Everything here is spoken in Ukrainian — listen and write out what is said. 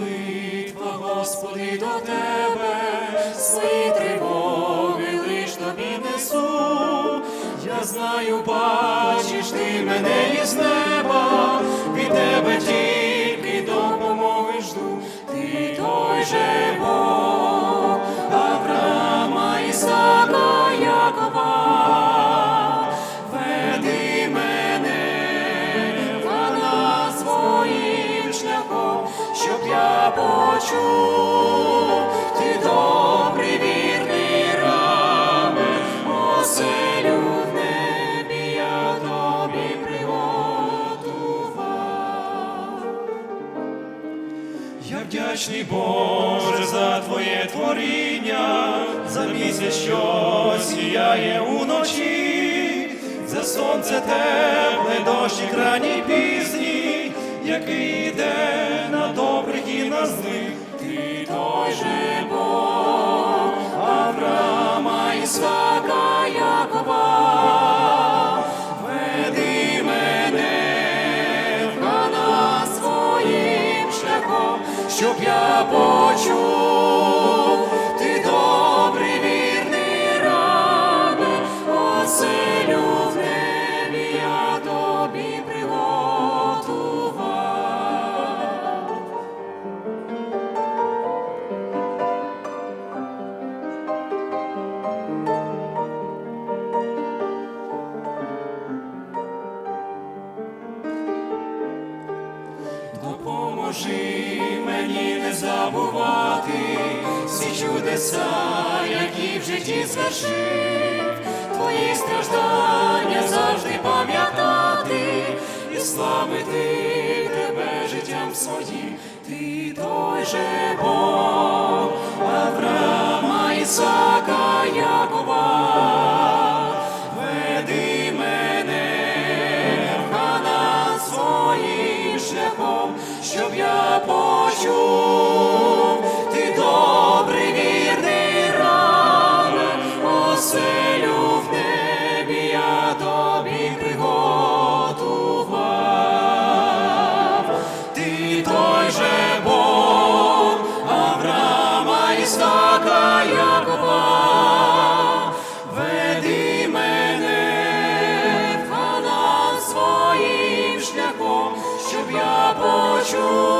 молитва, Господи, до Тебе, свої тривоги лиш тобі несу. Я знаю, бачиш ти мене із неба, від тебе тільки допомоги жду, ти той же Бог, вдячний Боже за Твоє творіння, за місяць, що сіяє уночі, за сонце тепле, дощик ранній пізній, який йде на добрих і на злих. Ти той же Бог, Якова, веди мене щоб я почув, допоможи мені не забувати всі чудеса, які в житті звершив, твої страждання завжди пам'ятати і славити тебе життям своїм, ти той же Бог, Авраама, Ісака, Якова. Щоб я Якова, веди мене в канал своїм шляхом, щоб я почув.